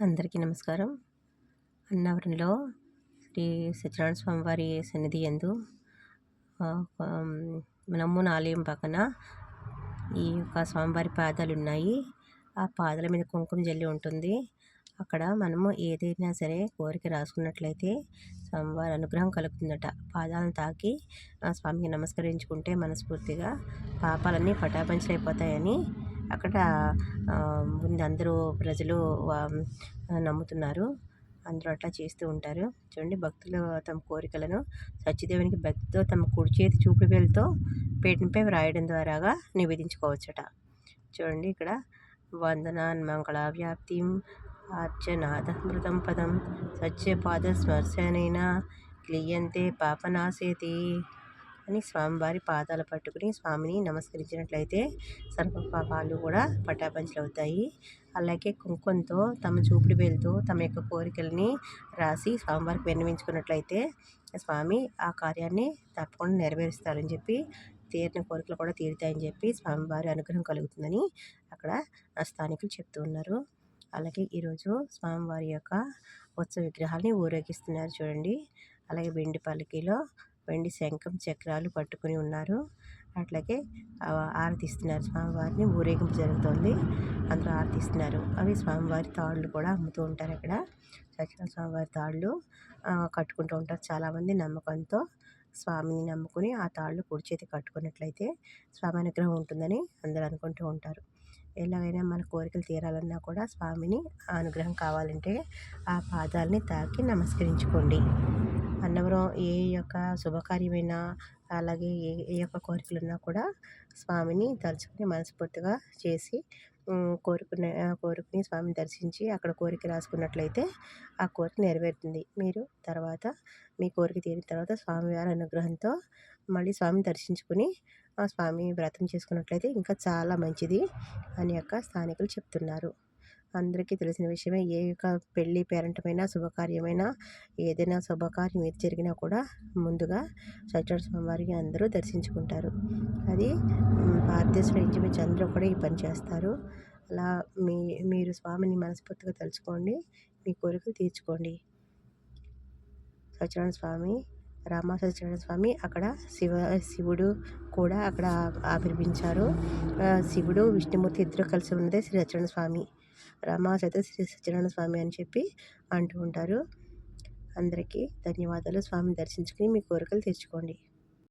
అందరికీ నమస్కారం. అన్నవరంలో శ్రీ సత్యనారాయణ స్వామి వారి సన్నిధి ఎందు నమ్మున ఆలయం పక్కన ఈ యొక్క స్వామివారి పాదాలు ఉన్నాయి. ఆ పాదాల మీద కుంకుమ జల్లి ఉంటుంది. అక్కడ మనము ఏదైనా సరే కోరిక రాసుకున్నట్లయితే స్వామివారి అనుగ్రహం కలుగుతుందట. పాదాలను తాకి ఆ స్వామికి నమస్కరించుకుంటే మనస్ఫూర్తిగా పాపాలన్నీ పటాపంచలైపోతాయని అక్కడ ఉంది. అందరూ ప్రజలు నమ్ముతున్నారు. అందరూ అట్లా చేస్తూ ఉంటారు. చూడండి భక్తులు తమ కోరికలను సత్యదేవునికి భక్తితో తమ కుడి చేతి చూపు వేలుతో వ్రాయడం ద్వారాగా నివేదించుకోవచ్చట. చూడండి ఇక్కడ వందనాన్ మంగళ వ్యాప్తి అర్చనాథమృతం పదం సత్యపాద స్మర్శనైన క్లియంతే పాపనాశేతి. అని స్వామివారి పాదాలు పట్టుకుని స్వామిని నమస్కరించినట్లయితే సర్వ పాపాలు కూడా పటాపంచలు అవుతాయి అలాగే కుంకుమతో తమ చూపుడు వేలుతో తమ యొక్క కోరికల్ని రాసి స్వామివారికి విన్నవించుకున్నట్లయితే స్వామి ఆ కార్యాన్ని తప్పకుండా నెరవేరుస్తారని చెప్పి తీరిన కోరికలు కూడా తీరుతాయని చెప్పి స్వామివారి అనుగ్రహం కలుగుతుందని అక్కడ స్థానికులు చెప్తూ ఉన్నారు. అలాగే ఈరోజు స్వామివారి యొక్క ఉత్సవ విగ్రహాన్ని ఊరేగిస్తున్నారు చూడండి. అలాగే వెండి పల్లకీలో వెండి శంఖం చక్రాలు పట్టుకుని ఉన్నారు. అట్లాగే ఆరతిస్తున్నారు. స్వామివారిని ఊరేగింపు జరుగుతుంది. అందరూ ఆరతిస్తున్నారు. అవి స్వామివారి తాళ్ళు కూడా అమ్ముతూ ఉంటారు అక్కడ. సత్యనారాయణ స్వామివారి తాళ్ళు కట్టుకుంటూ ఉంటారు. చాలామంది నమ్మకంతో స్వామిని నమ్ముకుని ఆ తాళ్ళు కుడి చేతి కట్టుకున్నట్లయితే స్వామి అనుగ్రహం ఉంటుందని అందరూ అనుకుంటూ ఉంటారు. ఎలాగైనా మన కోరికలు తీరాలన్నా కూడా స్వామిని అనుగ్రహం కావాలంటే ఆ పాదాలని తాకి నమస్కరించుకోండి. అన్నవరం ఏ యొక్క శుభకార్యమైన అలాగే ఏ ఏ యొక్క కోరికలు ఉన్నా కూడా స్వామిని తలుచుకుని మనస్ఫూర్తిగా చేసి కోరుకున్న కోరుకుని స్వామిని దర్శించి అక్కడ కోరిక రాసుకున్నట్లయితే ఆ కోరిక నెరవేరుతుంది. మీరు తర్వాత మీ కోరిక తీరిన తర్వాత స్వామివారి అనుగ్రహంతో మళ్ళీ స్వామిని దర్శించుకుని ఆ స్వామి వ్రతం చేసుకున్నట్లయితే ఇంకా చాలా మంచిది అని యొక్క స్థానికులు చెప్తున్నారు. అందరికీ తెలిసిన విషయమే. ఏ యొక్క పెళ్ళి పేరంటమైనా శుభకార్యమైనా ఏదైనా శుభకార్యం ఏది జరిగినా కూడా ముందుగా సత్యనారాయణ స్వామివారికి అందరూ దర్శించుకుంటారు. అది భారతదేశంలో ఇంచుమించు అందరూ కూడా ఈ పని చేస్తారు. అలా మీ మీరు స్వామిని మనస్ఫూర్తిగా తలుచుకోండి మీ కోరికలు తీర్చుకోండి. సత్యనారాయణ స్వామి రామ సత్యనారాయణ స్వామి అక్కడ శివ శివుడు కూడా అక్కడ ఆవిర్భించారు. శివుడు విష్ణుమూర్తి ఇద్దరు కలిసి ఉన్నదే శ్రీ సత్యనారాయణ స్వామి. రమా సత శ్రీ సత్యనారాయణ స్వామి అని చెప్పి అంటూ ఉంటారు. అందరికీ ధన్యవాదాలు. స్వామిని దర్శించుకుని మీ కోరికలు తీర్చుకోండి.